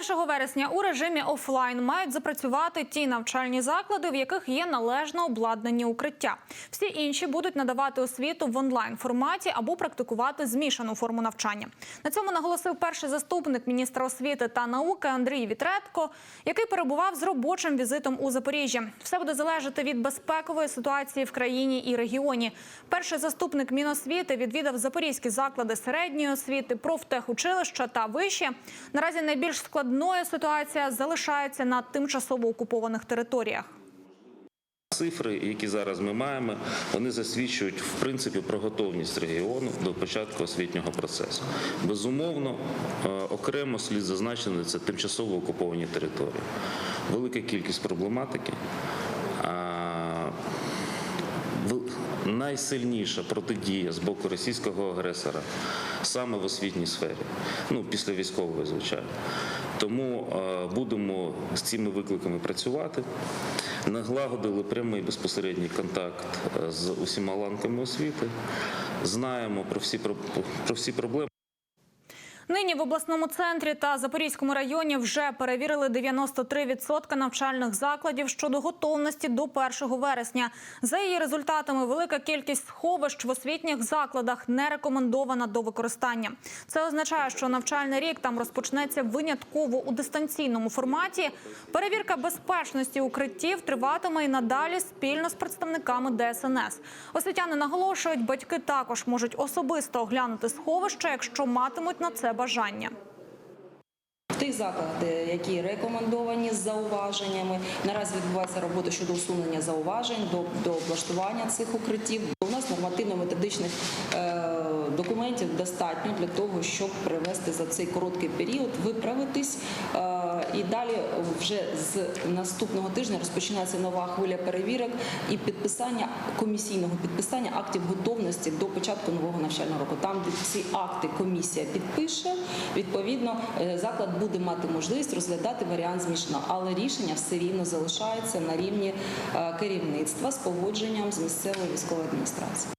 1 вересня у режимі офлайн мають запрацювати ті навчальні заклади, в яких є належно обладнані укриття. Всі інші будуть надавати освіту в онлайн форматі або практикувати змішану форму навчання. На цьому наголосив перший заступник міністра освіти та науки Андрій Вітретко, який перебував з робочим візитом у Запоріжжі. Все буде залежати від безпекової ситуації в країні і регіоні. Перший заступник Міносвіти відвідав запорізькі заклади середньої освіти, профтехучилища та виші. Наразі найбільш складною ситуація залишається на тимчасово окупованих територіях. Цифри, які зараз ми маємо, вони засвідчують в принципі про готовність регіону до початку освітнього процесу. Безумовно, е, окремо слід зазначити це тимчасово окуповані території. Велика кількість проблематики. Найсильніша протидія з боку російського агресора саме в освітній сфері, ну після військової, звичайно. Тому е, будемо з цими викликами працювати. Наглагодили прямий безпосередній контакт е, з усіма ланками освіти. Знаємо про всі про всі проблеми. Нині в обласному центрі та Запорізькому районі вже перевірили 93% навчальних закладів щодо готовності до 1 вересня. За її результатами, велика кількість сховищ в освітніх закладах не рекомендована до використання. Це означає, що навчальний рік там розпочнеться винятково у дистанційному форматі. Перевірка безпечності укриттів триватиме і надалі спільно з представниками ДСНС. Освітяни наголошують, батьки також можуть особисто оглянути сховище, якщо матимуть на це бажання. Ті заклади, які рекомендовані з зауваженнями, наразі відбувається робота щодо усунення зауважень до, до облаштування цих укриттів. У нас нормативно-методичних е, документів достатньо для того, щоб привести за цей короткий період, виправитись. Е, і далі вже з наступного тижня розпочинається нова хвиля перевірок і підписання комісійного підписання актів готовності до початку нового навчального року. Там, де ці акти комісія підпише, відповідно е, заклад буде мати можливість розглядати варіант змішано, але рішення все рівно залишається на рівні е, керівництва з погодженням з місцевою військовою адміністрацією.